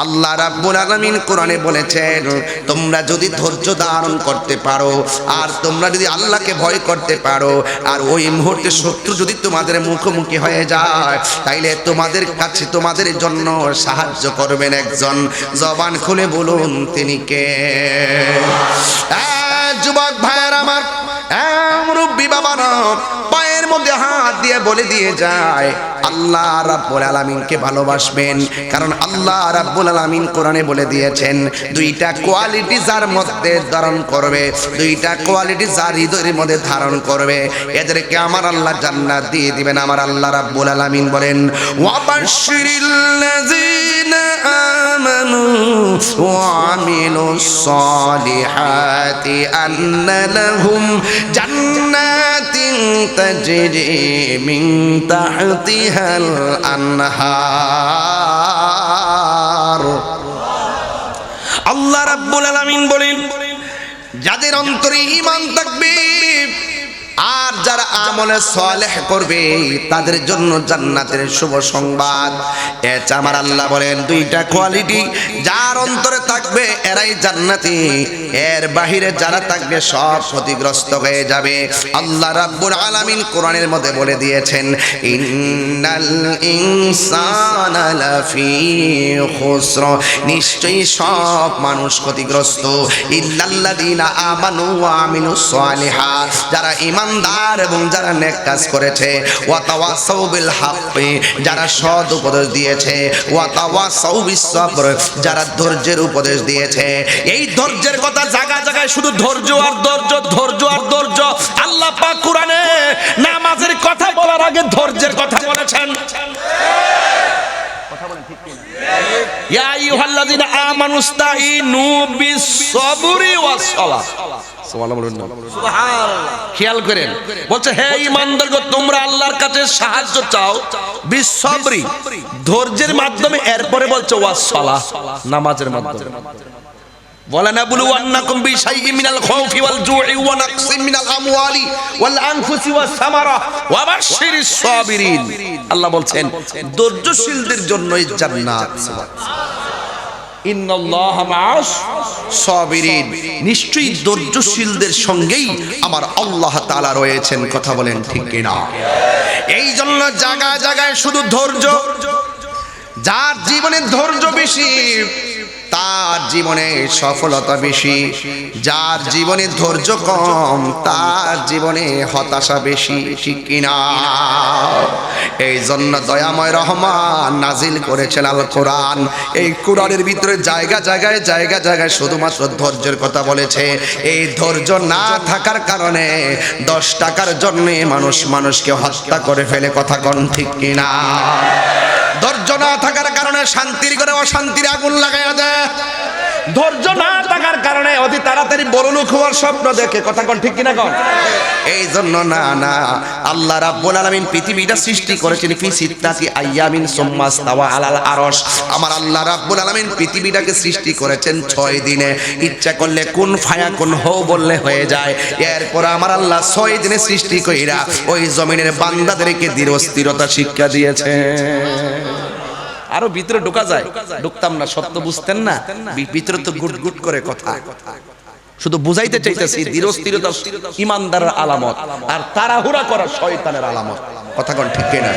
আল্লাহ রাব্বুল আলামিন কোরআনে বলেছেন তোমরা যদি ধৈর্য ধারণ করতে পারো আর তোমরা যদি আল্লাহকে ভয় করতে পারো আর ওই মুহূর্তে শত্রু যদি তোমাদের মুখোমুখি হয়ে যায় তাইলে তোমাদের কাছে তোমাদের জন্য সাহায্য করবেন একজন। জবান খুলে বলুন তিনি কে? আহ, যুবক ভাইয়ের আমার আহ, মুরব্বী বাবারা পায়ের মধ্যে হাত দিয়ে বলে দিয়ে যায় আল্লাহ রাব্বুল আলামিনকে ভালোবাসবেন। কারণ আল্লাহ রাব্বুল আলামিন কোরআনে বলে দিয়েছেন, দুইটা কোয়ালিটি যার মধ্যে ধারণ করবে, দুইটা কোয়ালিটি যার হৃদয়ের মধ্যে ধারণ করবে। এদেরকে আমার আল্লাহ জান্নাত দিয়ে দিবেন, আমার আল্লাহ রাব্বুল আলামিন বলেন, ওয়াবাশশিরিল্লাযিনা আমানু ওয়ামিলুস সালিহাতি আন্না লাহুম জান্নাতিন তাজরি মিন তাহতিহাল আনহার। আল্লাহ রাব্বুল আলামিন বলেন যাদের অন্তরে ঈমান থাকবে আর যারা আমলে সালেহ করবে, তাদের জন্য জান্নাতের শুভ সংবাদ। এটা আমার আল্লাহ বলেন, দুইটা কোয়ালিটি যার অন্তরে থাকবে, এরাই জান্নাতি। এর বাহিরে যারা থাকবে, সব ক্ষতিগ্রস্ত হয়ে যাবে। আল্লাহ রাব্বুল আলামিন কোরআনের মধ্যে বলে দিয়েছেন, ইন্নাল ইনসানা লাফি খুসর। নিশ্চয়ই সব মানুষ ক্ষতিগ্রস্ত। ইল্লাল্লাযিনা আমানু ওয়া আমিলুস সালিহাত যারা ইমানদার এবং যারা নেক কাজ করেছে ওয়া তাওয়াসাউ বিল হাক্কি যারা সৎ উপদেশ দিয়েছে ওয়া তাওয়াসাউ বিস সবর যারা ধৈর্যের উপদেশ দিয়েছে। এই ধৈর্যের কথা জায়গায় জায়গায় শুধু ধৈর্য আর ধৈর্য ধৈর্য আর ধৈর্য। আল্লাহ পাক কোরআনে নামাজের কথা বলার আগে ধৈর্যের কথা বলেছেন। ইয়া আইয়ুহাল্লাযীনা আমানুস্তাঈনু বিস-সাবরি ওয়াস-সালাহ সুবহানাল্লাহ বলুন না খেয়াল করেন। বলছে হে তোমরা আল্লাহর কাছে সাহায্য চাও বিশ্বরি ধৈর্যের মাধ্যমে এরপরে বলছো ওয়াসলা নামাজের মাধ্যমে। বলে না বলু মিনাল ওয়াল জুই ওয়া মিনাল আমওয়ালি ওয়াল আনফুসি ওয়াস সামারা ওয়া বাশশিরিস সাবিরিন। আল্লাহ বলছেন ধৈর্যশীলদের জন্যই জান্নাত। সুবহানাল্লাহ। নিশ্চয়ই ধৈর্যশীলদের সঙ্গেই আমার আল্লাহ তালা রয়েছেন, কথা বলেন ঠিক কিনা? এই জন্য জায়গায় জায়গায় শুধু ধৈর্য, যার জীবনে ধৈর্য বেশি তার জীবনে সফলতা বেশি, যার জীবনে ধৈর্য কম, তার জীবনে হতাশা বেশি, ঠিক কিনা? এই জন্য দয়াময় রহমান নাজিল করেছেন আল কোরআন। এই কোরআনের ভিতরে জায়গা, জায়গায় জায়গা, জায়গায় শুধুমাত্র ধৈর্যের কথা বলেছে। এই ধৈর্য না থাকার কারণে দশ টাকার জন্য মানুষ মানুষকে হত্যা করে ফেলে, কথা কন ঠিক কিনা? ধৈর্য না থাকার কারণে শান্তির করে অশান্তির আগুন লাগাইয়া দেয়। ধৈর্য না থাকার কারণে অতি তাড়াতাড়ি বড় লোক হওয়ার স্বপ্ন দেখে। কথা কোন, ঠিক কিনা কোন? এই জন্য না না, আল্লাহ রাব্বুল আলামিন পৃথিবীটা সৃষ্টি করেছেন। ফি সিত্তাতি আইয়ামিন সুম্মাস তাওয়া আলাল আরশ। আমার আল্লাহ রাব্বুল আলামিন পৃথিবীটাকে সৃষ্টি করেছেন 6 দিনে। ইচ্ছা করলে কোন ফায়া, কোন হো বললে হয়ে যায়। এরপর আমার আল্লাহ 6 দিনে সৃষ্টি কইরা ওই জমিনের বান্দাদেরকে দৃঢ়স্থিরতা শিক্ষা দিয়েছে আরও ভিতরে ঢোকা যায়। ঢুকতাম না সত্য বুঝতেন না। ভিতরে তো গুট গুট করে কথা। শুধু বুঝাইতে চাইতেছি দৃঢ়স্থিরতা ইমানদারের আলামত। আর তাড়াহুড়া করা শয়তানের আলামত। কথা কোন ঠিক না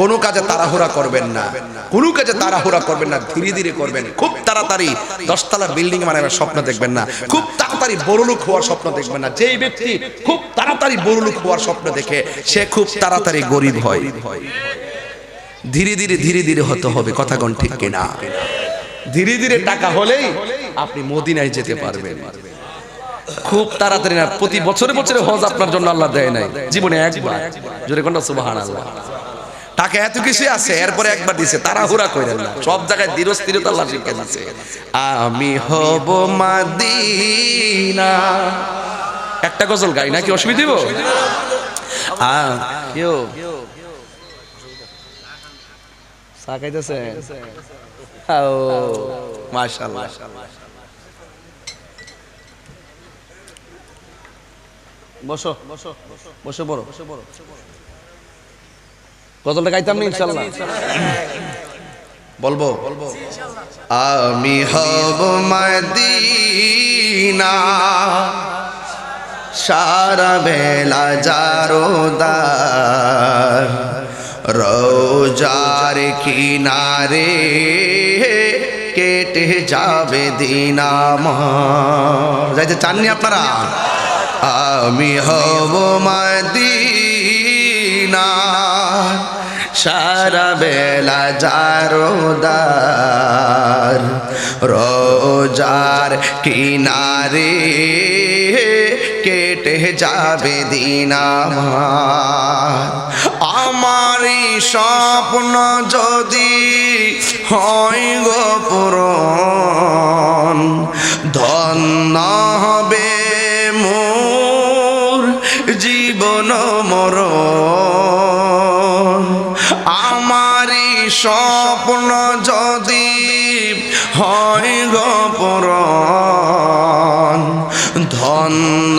কোনো কাজে তাড়াহুড়া করবেন না। কোনো কাজে তাড়াহুড়া করবেন না। ধীরে ধীরে করবেন। খুব তাড়াতাড়ি দশতলা বিল্ডিং বানাবার স্বপ্ন দেখবেন না। খুব তাড়াতাড়ি বড়লোক হওয়ার স্বপ্ন দেখবেন না। যেই ব্যক্তি খুব তাড়াতাড়ি বড়লোক হওয়ার স্বপ্ন দেখে সে খুব তাড়াতাড়ি গরিব হয়। ধীরে ধীরে ধীরে ধীরে হতে হবে। কথা কোন ঠিক কিনা? ধীরে ধীরে টাকা হলেই আপনি মদিনায় যেতে পারবেন। খুব তাড়াতাড়ি না, প্রতি বছরে বছরে হজ আপনার জন্য আল্লাহ দেয় নাই। জীবনে একবার। জোরে কোনটা সুবাহান আল্লাহ টাকা এত কিছু আছে, এরপরে একবার দিছে, তাড়াহুড়া কইরেন না। সব জায়গায় দৃঢ়স্থিরতা আল্লাহ শিক্ষা দিছে। আমি হব মাদিনা। একটা গজল গাই, নাকি অসুবিধা আ, কেউ চা খাইতেছে ও মাশাআল্লাহ। বসো বসো বসো বড় গজলটা গাইতাম না ইনশাল্লাহ বলব। আমি হব মদিনা সারা বেলা জারোদার রোজার কিনারে কেটে যাবে দিন আমার। যাইতে চাননি আপনারা? আমি হব মদিনা। সারা বেলা জারোদার রোজার কিনারে কেটে যাবে দিন আমার আমারই স্বপ্ন যদি হয় গোপরণ ধন্য হবে মোর জীবন মরণ। আমারই স্বপ্ন যদি হয় ধন্য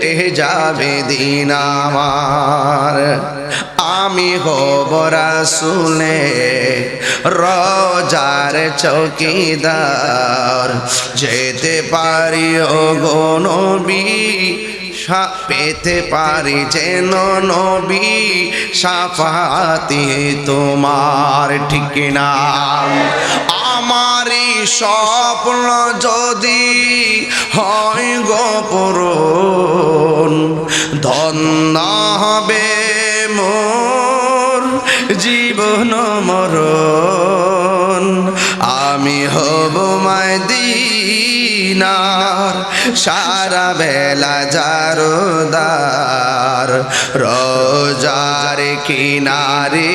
কেটে যাবে দিন আমার। আমি হব রাসুলে রজার চৌকিদার। যেতে পারি ও গনবী পেতে পারি যেন নবী, সাফাতি তোমার ঠিক না আমারই স্বপ্ন যদি হয় গোপরণ ধন্য হবে মোর জীবন মরণ। আমি হব মাই দিনার সারা বেলা জারোদার রোজার কিনারে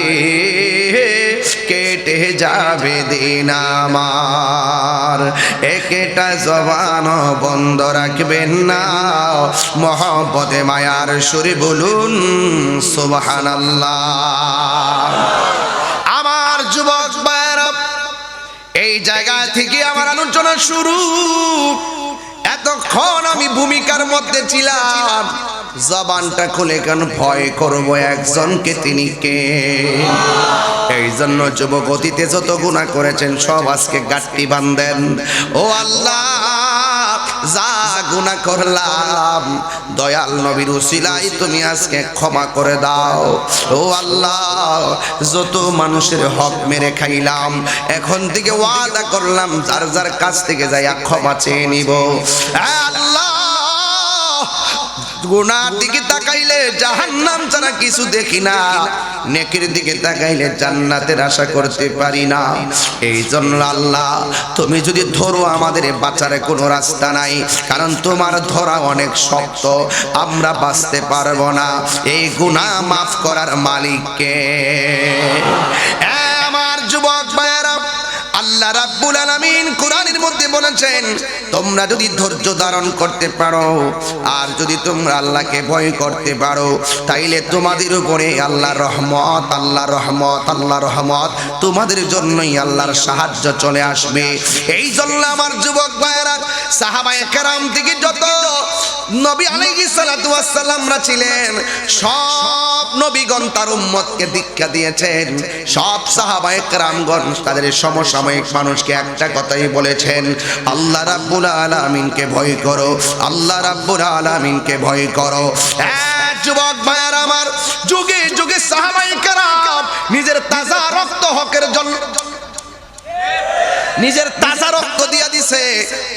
যাবে দিন আমার। একটা জবান বন্ধ রাখবেন না। মহব্বতে, মায়ার সুরে বলুন সুবহান আমার যুবক এই জায়গা থেকে আমার আলোচনা শুরু। এতক্ষণ আমি ভূমিকার মধ্যে ছিলাম। জবানটা খুলে কেন ভয় করব একজনকে, তিনি কে? এই জন্য যুবক অতীতে যত গুণা করেছেন, সব আজকে গাট্টি বান্ধেন ও আল্লাহ, যা গুণা করলাম, দয়াল নবীর উসিলাই তুমি আজকে ক্ষমা করে দাও। ও আল্লাহ, যত মানুষের হক মেরে খাইলাম, এখন থেকে ওয়াদা করলাম, যার যার কাছ থেকে যাইয়া ক্ষমা চেয়ে নিব। আল্লাহ, গুনার দিকে তাকাইলে জাহান্নাম ছাড়া কিছু দেখি না। নেকির দিকে তাকাইলে জান্নাতের আশা করতে পারি না। এই জন্য আল্লাহ, তুমি যদি ধরো আমাদের বাঁচার কোনো রাস্তা নাই, কারণ তোমার ধরা অনেক শক্ত, আমরা বাঁচতে পারব না। এই গুনাহ মাফ করার মালিককে। আমার যুবক ভাইয়েরা আল্লাহ রাব্বুল আলামিন কোরআনের মধ্যে বলেছেন, তোমরা যদি ধৈর্য ধারণ করতে পারো আর যদি তোমরা আল্লাহকে ভয় করতে পারো, তাইলে তোমাদের উপরে আল্লাহ রহমত আল্লাহ রহমত আল্লাহ রহমত তোমাদের জন্যই আল্লাহর সাহায্য চলে আসবে। এই জন্য আমার যুবক ভাইয়েরা, সাহাবায়ে কেরাম থেকে যত নবী আলাইহিস সালাতু ওয়াস সালামরা ছিলেন, সব নবীগণ তার উম্মতকে দীক্ষা দিয়েছেন। সব সাহাবায়ে কেরামগণ তাদের সমসাময়িক মানুষকে একটা কথাই বলেছেন, আল্লাহ রাব্বুল আলামিনকে ভয় করো, আল্লাহ রাব্বুল আলামিনকে ভয় করো। যুবক ভাইয়ার আমার যুগে যুগে সাহাবায়ে কেরাম নিজের তাজা রক্ত হকের জন্য নিজের তাজা রক্ত দিয়া দিছে।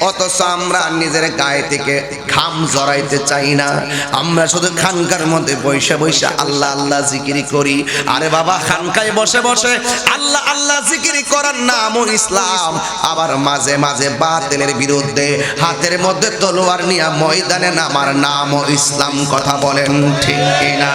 অথচ আমরা নিজের গায়ে থেকে ঘাম জড়াইতে চাই না। আমরা শুধু খানকার মধ্যে বৈশা বৈশা আল্লাহ আল্লাহ জিকিরি করি। আরে বাবা, খানকায় বসে বসে আল্লাহ আল্লাহ জিকিরি করার নামও ইসলাম। আবার মাঝে মাঝে বাতিলের বিরুদ্ধে হাতের মধ্যে তলোয়ার নিয়ে ময়দানে নামার নামও ইসলাম কথা বলেন ঠিক কিনা?